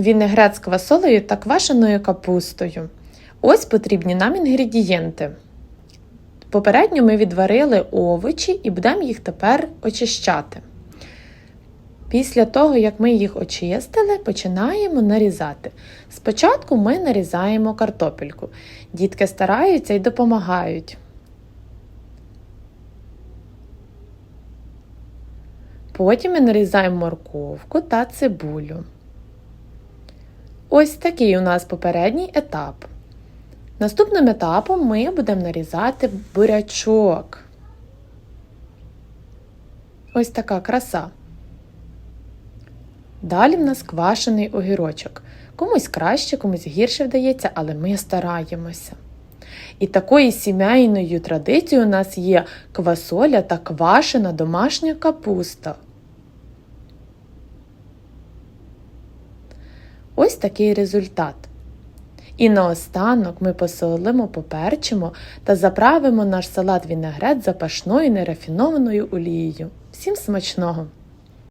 Вінегрет з квасолею та квашеною капустою. Ось потрібні нам інгредієнти. Попередньо ми відварили овочі і будемо їх тепер очищати. Після того, як ми їх очистили, починаємо нарізати. Спочатку ми нарізаємо картопельку. Дітки стараються і допомагають. Потім ми нарізаємо морковку та цибулю. Ось такий у нас попередній етап. Наступним етапом ми будемо нарізати бурячок. Ось така краса. Далі в нас квашений огірочок. Комусь краще, комусь гірше вдається, але ми стараємося. І такою сімейною традицією у нас є квасоля та квашена домашня капуста. Ось такий результат. І наостанок ми посолимо, поперчимо та заправимо наш салат вінегрет запашною нерафінованою олією. Всім смачного!